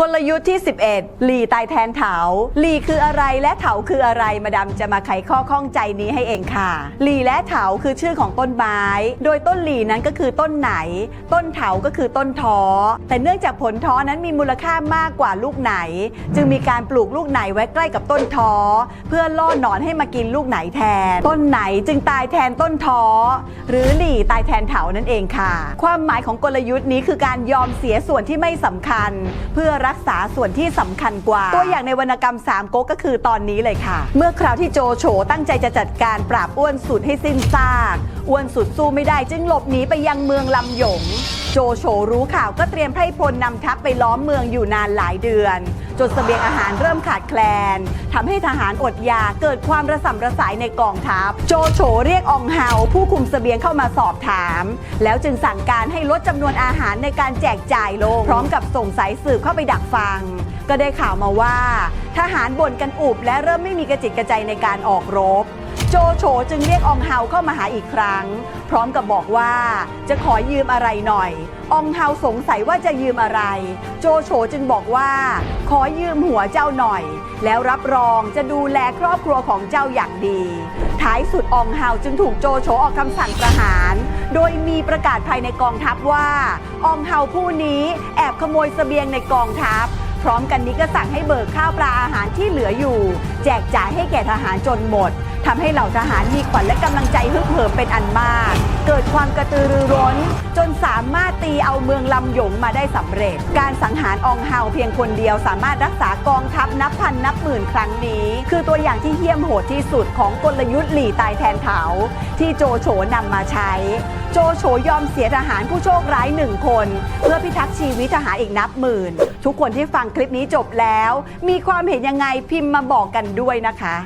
กลยุทธ์ที่ 11 หลีตายแทนเถาหลีคืออะไรและเถาคืออะไร มาดามจะมาไขข้อข้องใจนี้ให้เองค่ะ หลีและเถาคือชื่อของต้นไม้ โดยต้นหลีนั้นก็คือต้นไหน ต้นเถาก็คือต้นท้อ แต่เนื่องจากผลท้อนั้นมีมูลค่ามากกว่าลูกไหน จึงมีการปลูกลูกไหนไว้ใกล้กับต้นท้อ เพื่อล่อหนอนให้มากินลูกไหนแทน ต้นไหนจึงตายแทนต้นท้อ หรือหลีตายแทนเถานั่นเองค่ะ ความหมายของกลยุทธ์นี้คือการยอมเสียส่วนที่ไม่สำคัญ เพื่อรักษาส่วนที่สำคัญกว่า ตัวอย่างในวรรณกรรมสามก๊กก็คือตอนนี้เลยค่ะ เมื่อคราวที่โจโฉตั้งใจจะจัดการปราบอ้วนสุดให้สิ้นซาก อ้วนสุดสู้ไม่ได้จึงหลบหนีไปยังเมืองลำหยง โจโฉรู้ข่าวก็เตรียมไพร่พลนำทัพไปล้อมเมืองอยู่นานหลายเดือน จนเสบียงอาหารเริ่มขาดแคลนทำให้ทหารอดอยากเกิดความระส่ำระสายในกองทัพ โจโฉเรียกอองเฮาผู้คุมเสบียงเข้ามาสอบถาม แล้วจึงสั่งการให้ลดจำนวนอาหารในการแจกจ่ายลง พร้อมกับส่งสายสืบเข้าไปดักฟัง ก็ได้ข่าวมาว่า ทหารบ่นกันอุบและเริ่มไม่มีกระจิตกระใจในการออกรบ โจโฉจึงเรียกอองเฮาเข้ามาหาอีกครั้ง พร้อมกับบอกว่าจะขอยืมอะไรหน่อย อองเฮาสงสัยว่าจะยืมอะไร โจโฉจึงบอกว่า ขอยืมหัวเจ้าหน่อย แล้วรับรองจะดูแลครอบครัวของเจ้าอย่างดี ท้ายสุดอองเฮาจึงถูกโจโฉออกคำสั่งประหาร โดยมีประกาศภายในกองทัพว่า อองเฮาผู้นี้แอบขโมยเสบียงในกองทัพ พร้อมกันนี้ก็สั่งให้เบิกข้าวปลาอาหารที่เหลืออยู่ แจกจ่ายให้แก่ทหารจนหมดทำให้เหล่าทหารมีขวัญและกำลังใจฮึกเหิมเป็นอันมาก เกิดความกระตือรือร้น จนสามารถตีเอาเมืองลำหยงมาได้สำเร็จ การสังหารอองเฮาเพียงคนเดียวสามารถรักษากองทัพนับพันนับหมื่นครั้งนี้ คือตัวอย่างที่เหี้ยมโหดที่สุดของกลยุทธ์หลีตายแทนเถาที่โจโฉนำมาใช้ โจโฉยอมเสียทหารผู้โชคร้ายหนึ่งคน เพื่อพิทักษ์ชีวิตทหารอีกนับหมื่น ทุกคนที่ฟังคลิปนี้จบแล้ว มีความเห็นยังไงพิมพ์มาบอกกันด้วยนะคะ